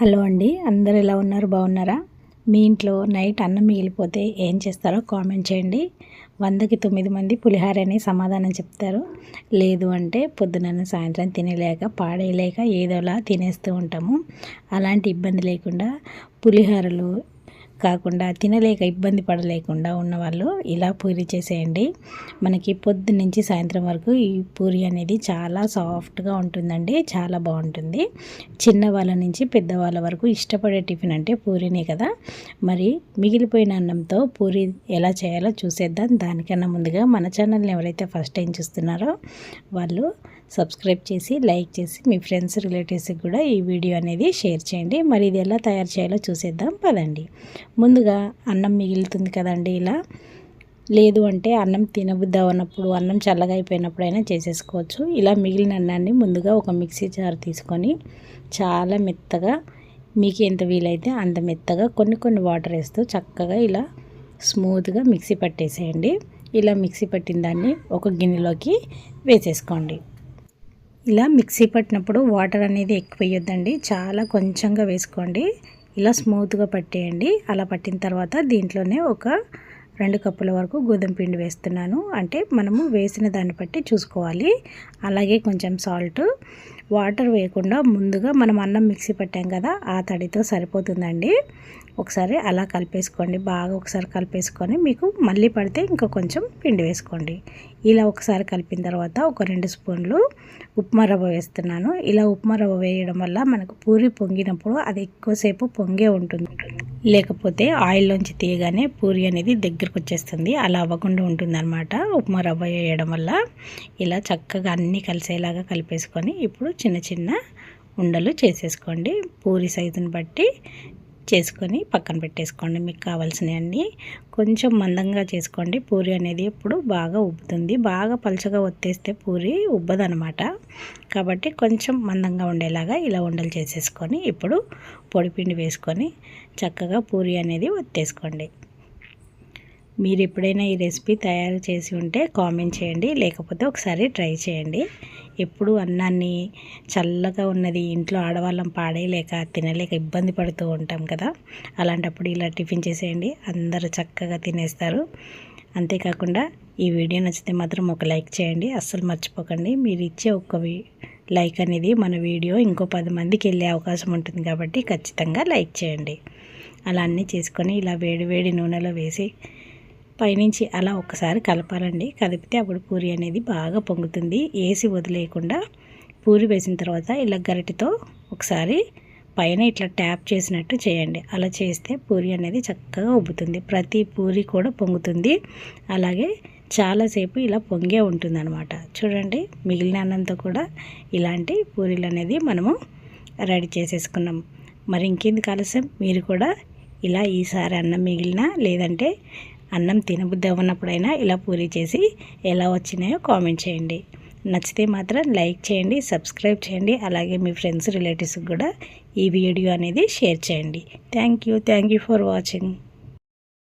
Hello అండి అందరు ఎలా ఉన్నారు? బాగున్నారా? మీ ఇంట్లో నైట్ అన్నం మిగిలిపోతే ఏం చేస్తారో కామెంట్ చేయండి. వందకి తొమ్మిది మంది పులిహారని సమాధానం చెప్తారు. లేదు అంటే పొద్దున సాయంత్రం తినలేక పాడేయలేక ఏదోలా తినేస్తూ ఉంటాము. అలాంటి ఇబ్బంది లేకుండా పులిహారలు కాకుండా తినలేక ఇబ్బంది పడలేకుండా ఉన్నవాళ్ళు ఇలా పూరి చేసేయండి. మనకి పొద్దు నుంచి సాయంత్రం వరకు ఈ పూరి అనేది చాలా సాఫ్ట్గా ఉంటుందండి. చాలా బాగుంటుంది. చిన్నవాళ్ళ నుంచి పెద్దవాళ్ళ వరకు ఇష్టపడే టిఫిన్ అంటే పూరినే కదా. మరి మిగిలిపోయిన అన్నంతో పూరి ఎలా చేయాలో చూసేద్దాం. దానికన్నా ముందుగా మన ఛానల్ని ఎవరైతే ఫస్ట్ టైం చూస్తున్నారో వాళ్ళు సబ్స్క్రైబ్ చేసి లైక్ చేసి మీ ఫ్రెండ్స్ రిలేటివ్స్కి కూడా ఈ వీడియో అనేది షేర్ చేయండి. మరి ఇది ఎలా తయారు చేయాలో చూసేద్దాం. పదండి. ముందుగా అన్నం మిగులుతుంది కదండి ఇలా. లేదు అంటే అన్నం తినబుద్దా ఉన్నప్పుడు అన్నం చల్లగా అయిపోయినప్పుడు అయినా చేసేసుకోవచ్చు. ఇలా మిగిలిన అన్నాన్ని ముందుగా ఒక మిక్సీ జార్ తీసుకొని చాలా మెత్తగా మీకు ఎంత వీలైతే అంత మెత్తగా కొన్ని కొన్ని వాటర్ వేస్తూ చక్కగా ఇలా స్మూత్గా మిక్సీ పట్టేసేయండి. ఇలా మిక్సీ పట్టిన దాన్ని ఒక గిన్నెలోకి వేసేసుకోండి. ఇలా మిక్సీ పట్టినప్పుడు వాటర్ అనేది ఎక్కువ వేయొద్దండి చాలా కొంచెంగా వేసుకోండి. ఇలా స్మూత్గా పట్టేయండి. అలా పట్టిన తర్వాత దీంట్లోనే ఒక రెండు కప్పుల వరకు గోధుమ పిండి వేస్తున్నాను. అంటే మనము వేసిన దాన్ని బట్టి చూసుకోవాలి. అలాగే కొంచెం సాల్ట్ వాటర్ వేయకుండా ముందుగా మనం అన్నం మిక్సీ పట్టాం కదా ఆ తడితో సరిపోతుందండి. ఒకసారి అలా కలిపేసుకోండి. బాగా ఒకసారి కలిపేసుకొని మీకు మళ్ళీ పడితే ఇంకా కొంచెం పిండి వేసుకోండి. ఇలా ఒకసారి కలిపిన తర్వాత ఒక రెండు స్పూన్లు ఉప్మా రవ్వ వేస్తున్నాను. ఇలా ఉప్మా రవ్వ వేయడం వల్ల మనకు పూరి పొంగినప్పుడు అది ఎక్కువసేపు పొంగే ఉంటుంది. లేకపోతే ఆయిల్లోంచి తీయగానే పూరి అనేది దగ్గరకు వచ్చేస్తుంది అలా అవ్వకుండా ఉంటుందన్నమాట. ఉప్మా రవ్వ వేయడం వల్ల ఇలా చక్కగా అన్నీ కలిసేలాగా కలిపేసుకొని ఇప్పుడు చిన్న చిన్న ఉండలు చేసేసుకోండి. పూరి సైజుని బట్టి చేసుకొని పక్కన పెట్టేసుకోండి. మీకు కావాల్సినవన్నీ కొంచెం మందంగా చేసుకోండి. పూరి అనేది ఎప్పుడు బాగా ఉబ్బుతుంది. బాగా పలుచగా ఒత్తేస్తే పూరి ఉబ్బదనమాట. కాబట్టి కొంచెం మందంగా ఉండేలాగా ఇలా ఉండలు చేసేసుకొని ఇప్పుడు పొడిపిండి వేసుకొని చక్కగా పూరి అనేది ఒత్తేసుకోండి. మీరు ఎప్పుడైనా ఈ రెసిపీ తయారు చేసి ఉంటే కామెంట్ చేయండి లేకపోతే ఒకసారి ట్రై చేయండి. ఎప్పుడు అన్నాన్ని చల్లగా ఉన్నది ఇంట్లో ఆడవాళ్ళం పాడేయలేక తినలేక ఇబ్బంది పడుతూ ఉంటాం కదా. అలాంటప్పుడు ఇలా టిఫిన్ చేసేయండి అందరూ చక్కగా తినేస్తారు. అంతేకాకుండా ఈ వీడియో నచ్చితే మాత్రం ఒక లైక్ చేయండి. అస్సలు మర్చిపోకండి. మీరు ఇచ్చే ఒక్క లైక్ అనేది మన వీడియో ఇంకో పది మందికి వెళ్ళే అవకాశం ఉంటుంది కాబట్టి ఖచ్చితంగా లైక్ చేయండి. అలా అన్నీ చేసుకొని ఇలా వేడి వేడి నూనెలో వేసి పైనుంచి అలా ఒకసారి కలపాలండి. కలిపితే అప్పుడు పూరి అనేది బాగా పొంగుతుంది. వేసి వదిలేయకుండా పూరి వేసిన తర్వాత ఇలా గరిటితో ఒకసారి పైన ఇట్లా ట్యాప్ చేసినట్టు చేయండి. అలా చేస్తే పూరి అనేది చక్కగా ఉబ్బుతుంది. ప్రతి పూరి కూడా పొంగుతుంది. అలాగే చాలాసేపు ఇలా పొంగే ఉంటుందన్నమాట. చూడండి మిగిలిన అన్నంతో కూడా ఇలాంటి పూరీలు అనేది మనము రెడీ చేసేసుకున్నాం. మరి ఇంకేంది ఆలస్యం? మీరు కూడా ఇలా ఈసారి అన్నం మిగిలిన లేదంటే అన్నం తినబుద్ధి అవ్వనప్పుడైనా ఇలా పూరి చేసి ఎలా వచ్చినాయో కామెంట్ చేయండి. నచ్చితే మాత్రం లైక్ చేయండి సబ్స్క్రైబ్ చేయండి అలాగే మీ ఫ్రెండ్స్ రిలేటివ్స్కి కూడా ఈ వీడియో అనేది షేర్ చేయండి. Thank you thank you for watching.